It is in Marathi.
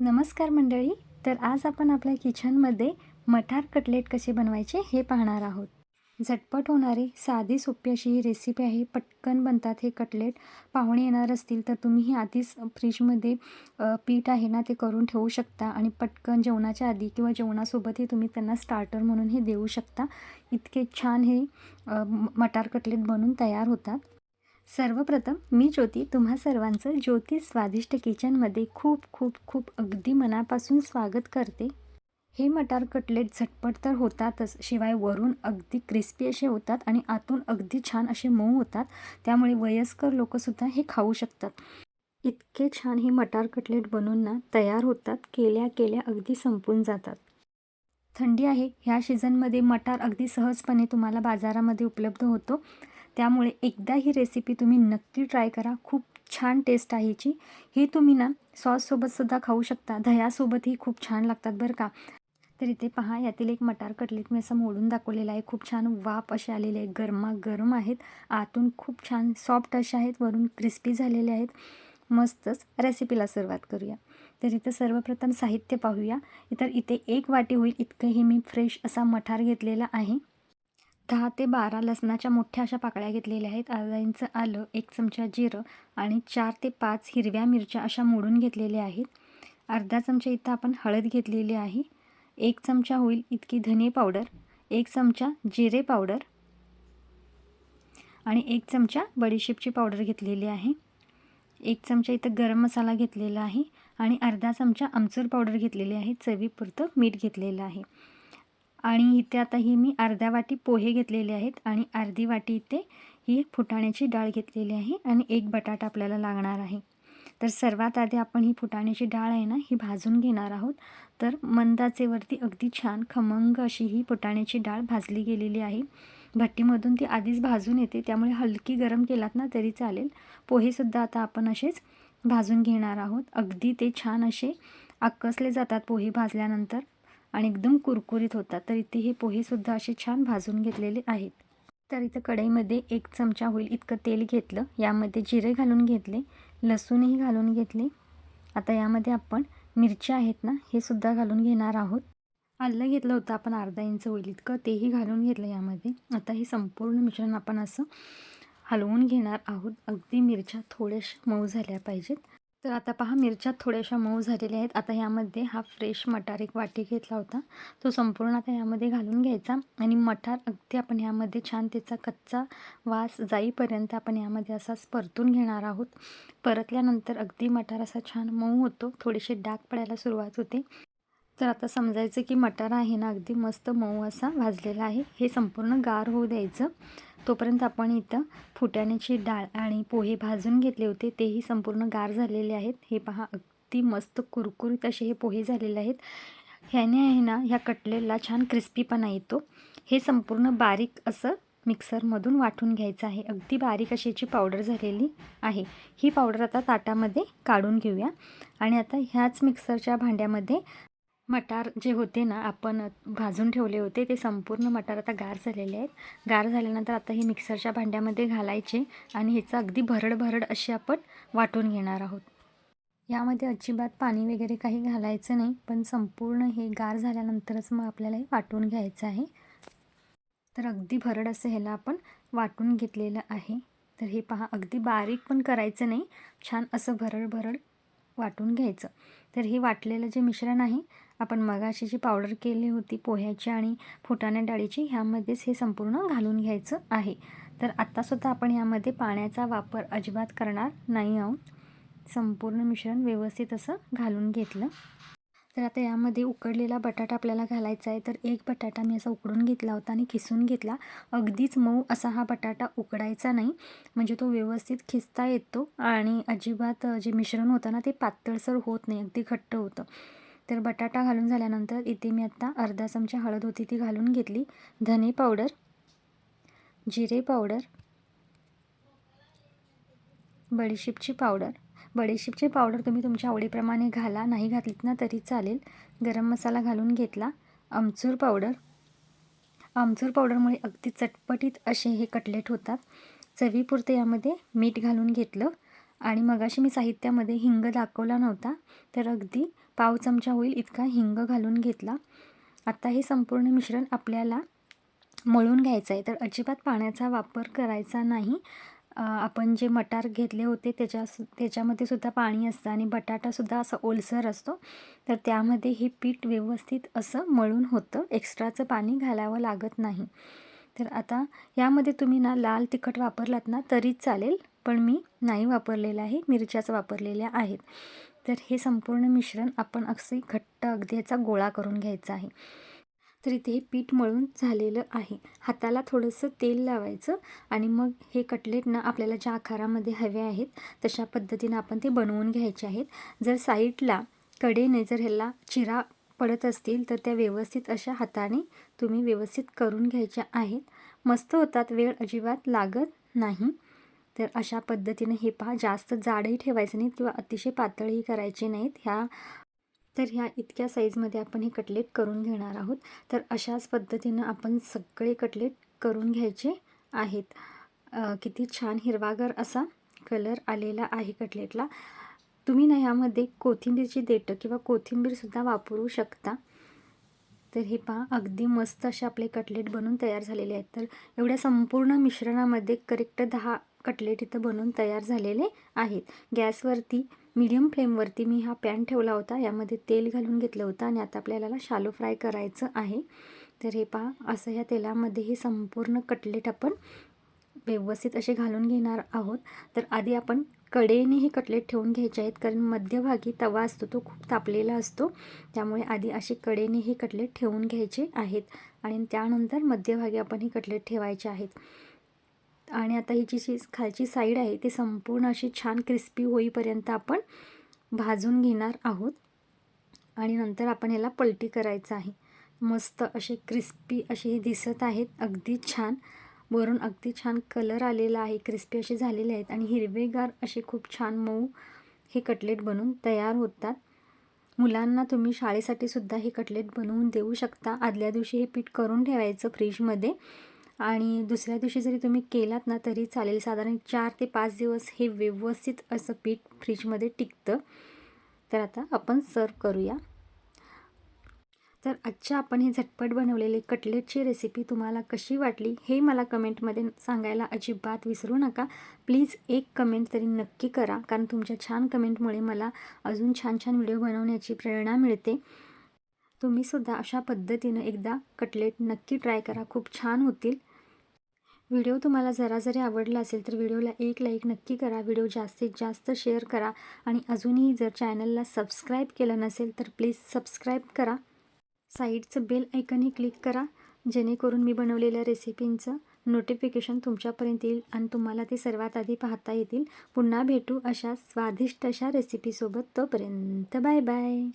नमस्कार मंडळी तर आज आपण आपल्या किचनमध्ये मटार कटलेट कसे बनवायचे हे पाहणार आहोत. झटपट होणारी साधी सोपी अशी ही रेसिपी आहे. पटकन बनतात हे कटलेट. पाहुणे येणार असतील तर तुम्ही हे आधीच फ्रीजमध्ये पीठ आहे ना ते करून ठेवू शकता आणि पटकन जेवणाच्या आधी किंवा जेवणासोबतही तुम्ही त्यांना स्टार्टर म्हणून हे देऊ शकता. इतके छान हे मटार कटलेट बनून तयार होतात. सर्वप्रथम मी ज्योती तुम्हा सर्वांचं ज्योती स्वादिष्ट किचनमध्ये खूप खूप खूप अगदी मनापासून स्वागत करते. हे मटार कटलेट झटपट तर होतातच शिवाय वरून अगदी क्रिस्पी असे होतात आणि आतून अगदी छान असे मऊ होतात त्यामुळे वयस्कर लोकंसुद्धा हे खाऊ शकतात. इतके छान हे मटार कटलेट बनवून ना तयार होतात केल्या केल्या अगदी संपून जातात. थंडी आहे ह्या सीझनमध्ये मटार अगदी सहजपणे तुम्हाला बाजारामध्ये उपलब्ध होतो. त्यामुळे एकदा ही रेसिपी तुम्ही नक्की ट्राय करा. खूप छान टेस्ट आहे याची ही तुम्ही ना सॉससोबतसुद्धा खाऊ शकता. दह्यासोबतही खूप छान लागतात बरं का. तर इथे पहा यातील एक मटार कटलेट मी असं मोडून दाखवलेला आहे. खूप छान वाफ असे आलेले आहे गरमागरम आहेत. आतून खूप छान सॉफ्ट असे आहेत. वरून क्रिस्पी झालेले आहेत. मस्तच रेसिपीला सुरुवात करूया. तर इथं सर्वप्रथम साहित्य पाहूया. तर इथे एक वाटी होईल. इतकं हे मी फ्रेश असा मठार घेतलेला आहे. दहा ते बारा लसणाच्या मोठ्या अशा पाकळ्या घेतलेल्या आहेत. अर्धा इंच आलं एक चमचा जिरं आणि चार ते पाच हिरव्या मिरच्या अशा मोडून घेतलेल्या आहेत. अर्धा चमचा इथं आपण हळद घेतलेली आहे. एक चमचा होईल इतकी धने पावडर एक चमचा जिरे पावडर आणि एक चमचा बडीशेपची पावडर घेतलेली आहे. एक चमचा इथं गरम मसाला घेतलेला आहे आणि अर्धा चमचा आमचूर पावडर घेतलेली आहे. चवीपुरतं मीठ घेतलेलं आहे. आणि इथे आता ही मी अर्ध्या वाटी पोहे घेतलेले आहेत आणि अर्धी वाटी इथे ही फुटाण्याची डाळ घेतलेली आहे आणि एक बटाटा आपल्याला लागणार आहे. तर सर्वात आधी आपण ही फुटाण्याची डाळ आहे ना ही भाजून घेणार आहोत. तर मंदाचेवरती अगदी छान खमंग अशी ही फुटाण्याची डाळ भाजली गेलेली आहे. भट्टीमधून ती आधीच भाजून येते त्यामुळे हलकी गरम केलात ना तरी चालेल. पोहेसुद्धा आता आपण असेच भाजून घेणार आहोत. अगदी ते छान असे आकसले जातात पोहे भाजल्यानंतर. आणि एकदम कुरकुरीत होतात. तर इथे हे पोहेसुद्धा असे छान भाजून घेतलेले आहेत. तर इथं कढईमध्ये एक चमचा होईल इतकं तेल घेतलं. यामध्ये जिरे घालून घेतले लसूणही घालून घेतले. आता यामध्ये आपण मिरच्या आहेत ना हे सुद्धा घालून घेणार आहोत. आलं घेतलं होतं आपण अर्धा इंच होईल इतकं तेही घालून घेतलं यामध्ये. आता हे संपूर्ण मिश्रण आपण असं हलवून घेणार आहोत. अगदी मिरच्या थोड्याशा मऊ झाल्या पाहिजेत. तर आता पहा मिरच्या थोड्याशा मऊ झालेल्या आहेत. आता यामध्ये हा फ्रेश मटार एक वाटी घेतला होता. तो संपूर्ण आता यामध्ये घालून घ्यायचा आणि मटार अगदी आपण यामध्ये छान त्याचा कच्चा वास जाईपर्यंत आपण यामध्ये असाच परतून घेणार आहोत. परतल्यानंतर अगदी मटार असा छान मऊ होतो. थोडेसे डाग पडायला सुरुवात होते. तर आता समजायचं की मटार आहे ना अगदी मस्त मऊ असा भाजलेला आहे. हे संपूर्ण गार होऊ द्यायचं. तोपर्यंत आपण इथं फुटाण्याची डाळ आणि पोहे भाजून घेतले होते. तेही संपूर्ण गार झालेले आहेत. हे पहा अगदी मस्त कुरकुरीत असे हे पोहे झालेले आहेत. ह्याने आहे ना ह्या कटलेला छान क्रिस्पीपणा येतो. हे संपूर्ण बारीक असं मिक्सरमधून वाटून घ्यायचं आहे. अगदी बारीक अशी याची पावडर झालेली आहे. ही पावडर आता ताटामध्ये काढून घेऊया. आणि आता ह्याच मिक्सरच्या भांड्यामध्ये मटार जे होते ना आपण भाजून ठेवले होते ते संपूर्ण मटार आता गार झालेले आहेत. गार झाल्यानंतर आता हे मिक्सरच्या भांड्यामध्ये घालायचे आणि ह्याचं अगदी भरड भरड अशी आपण वाटून घेणार आहोत. यामध्ये अजिबात पाणी वगैरे काही घालायचं नाही पण संपूर्ण हे गार झाल्यानंतरच मग आपल्याला हे वाटून घ्यायचं आहे. तर अगदी भरड असं ह्याला आपण वाटून घेतलेलं आहे. तर हे पहा अगदी बारीक पण करायचं नाही छान असं भरड भरड वाटून घ्यायचं. तर हे वाटलेलं जे मिश्रण आहे आपण मगाशी जी पावडर केली होती पोह्याची आणि फुटाण्या डाळीची ह्यामध्येच हे संपूर्ण घालून घ्यायचं आहे. तर आत्तासुद्धा आपण ह्यामध्ये पाण्याचा वापर अजिबात करणार नाही आहोत. संपूर्ण मिश्रण व्यवस्थित असं घालून घेतलं. तर आता यामध्ये उकडलेला बटाटा आपल्याला घालायचा आहे. तर एक बटाटा मी असा उकडून घेतला होता आणि खिसून घेतला. अगदीच मऊ असा हा बटाटा उकडायचा नाही. म्हणजे तो व्यवस्थित खिसता येतो आणि अजिबात जे मिश्रण होतं ना ते पातळसर होत नाही. अगदी घट्ट होतं. तर बटाटा घालून झाल्यानंतर इथे मी आत्ता अर्धा चमचा हळद होती ती घालून घेतली. धने पावडर जिरे पावडर बडीशेपची पावडर. बडीशेपची पावडर तुम्ही तुमच्या आवडीप्रमाणे घाला. नाही घातलीत ना तरी चालेल. गरम मसाला घालून घेतला. आमचूर पावडर. आमचूर पावडरमुळे अगदी चटपटीत असे हे कटलेट होतात. चवीपुरते यामध्ये मीठ घालून घेतलं. आणि मगाशी मी साहित्यामध्ये हिंग दाखवला नव्हता. तर अगदी पाव चमचा होईल इतका हिंग घालून घेतला. आता हे संपूर्ण मिश्रण आपल्याला मळून घ्यायचं आहे तर अजिबात पाण्याचा वापर करायचा नाही. आपण जे मटार घेतले होते त्याच्या त्याच्यामध्ये सुद्धा पाणी असतं आणि बटाटासुद्धा असं ओलसर असतो. तर त्यामध्ये हे पीठ व्यवस्थित असं मळून होतं. एक्स्ट्राचं पाणी घालावं लागत नाही. तर आता यामध्ये तुम्ही ना लाल तिखट वापरलात ना तरीच चालेल. पण मी नाही वापरलेलं आहे. मिरच्याच वापरलेल्या आहेत. तर हे संपूर्ण मिश्रण आपण अगदी घट्ट अगदी याचा गोळा करून घ्यायचा आहे. तर इथे हे पीठ मळून झालेलं आहे. हाताला थोडंसं तेल लावायचं आणि मग हे कटलेट ना आपल्याला ज्या आकारामध्ये हवे आहेत तशा पद्धतीनं आपण ते बनवून घ्यायचे आहेत. जर साईडला कडेने जर ह्याला चिरा पडत असतील तर त्या व्यवस्थित अशा हाताने तुम्ही व्यवस्थित करून घ्यायच्या आहेत. मस्त होतात वेळ अजिबात लागत नाही. तर अशा पद्धतीने हे पहा जास्त जाडही ठेवायचं नाहीत किंवा अतिशय पातळही करायचे नाहीत. ह्या तर ह्या इतक्या साईजमध्ये आपण हे कटलेट करून घेणार आहोत. तर अशाच पद्धतीनं आपण सगळे कटलेट करून घ्यायचे आहेत. किती छान हिरवागर असा कलर आलेला आहे कटलेटला तुम्ही ना ह्यामध्ये कोथिंबीरची देठं किंवा कोथिंबीरसुद्धा वापरू शकता. तर हे पहा अगदी मस्त असे आपले कटलेट बनून तयार झालेले आहेत. तर एवढ्या संपूर्ण मिश्रणामध्ये करेक्ट दहा कटलेट इथं बनवून तयार झालेले आहेत. गॅसवरती मीडियम फ्लेमवरती मी हा पॅन ठेवला होता. यामध्ये तेल घालून घेतलं होतं आणि आता आपल्याला शालो फ्राय करायचं आहे. तर हे पहा असं ह्या तेलामध्ये हे संपूर्ण कटलेट आपण व्यवस्थित असे घालून घेणार आहोत. तर आधी आपण कडेने हे कटलेट ठेवून घ्यायचे आहेत कारण मध्यभागी तवा असतो तो खूप तापलेला असतो. त्यामुळे आधी असे कडेने हे कटलेट ठेवून घ्यायचे आहेत आणि त्यानंतर मध्यभागी आपण हे कटलेट ठेवायचे आहेत. आणि आता ही जी खालची साईड आहे ती संपूर्ण अशी छान क्रिस्पी होईपर्यंत आपण भाजून घेणार आहोत. आणि नंतर आपण ह्याला पलटी करायचं आहे. मस्त असे क्रिस्पी असे हे दिसत आहेत. अगदी छान. वरून अगदी छान कलर आलेला आहे. क्रिस्पी असे झालेले आहेत. आणि हिरवेगार असे खूप छान मऊ हे कटलेट बनवून तयार होतात. मुलांना तुम्ही शाळेसाठी सुद्धा हे कटलेट बनवून देऊ शकता. आदल्या दिवशी हे पीठ करून ठेवायचं फ्रीजमध्ये आणि दुसऱ्या दिवशी जरी तुम्ही केलात ना तरी चालेल. साधारण चार ते पाच दिवस हे व्यवस्थित असं पीठ फ्रीजमध्ये टिकतं. तर आता आपण सर्व करूया. तर आजच्या आपण हे झटपट बनवलेले कटलेटची रेसिपी तुम्हाला कशी वाटली हे मला कमेंटमध्ये सांगायला अजिबात विसरू नका. प्लीज एक कमेंट तरी नक्की करा कारण तुमच्या छान कमेंटमुळे मला अजून छान छान व्हिडिओ बनवण्याची प्रेरणा मिळते. तुम्हीसुद्धा अशा पद्धतीनं एकदा कटलेट नक्की ट्राय करा. खूप छान होतील. व्हिडिओ तुम्हाला जरा जरी आवडला असेल तर व्हिडिओला एक लाईक नक्की करा. व्हिडिओ जास्तीत जास्त शेअर करा आणि अजूनही जर चॅनलला सबस्क्राईब केलं नसेल तर प्लीज सबस्क्राईब करा. साईडचं बेल ऐकनही क्लिक करा जेणेकरून मी बनवलेल्या रेसिपींचं नोटिफिकेशन तुमच्यापर्यंत येईल आणि तुम्हाला ते सर्वात आधी पाहता येतील. पुन्हा भेटू अशा स्वादिष्ट अशा रेसिपीसोबत तोपर्यंत बाय बाय.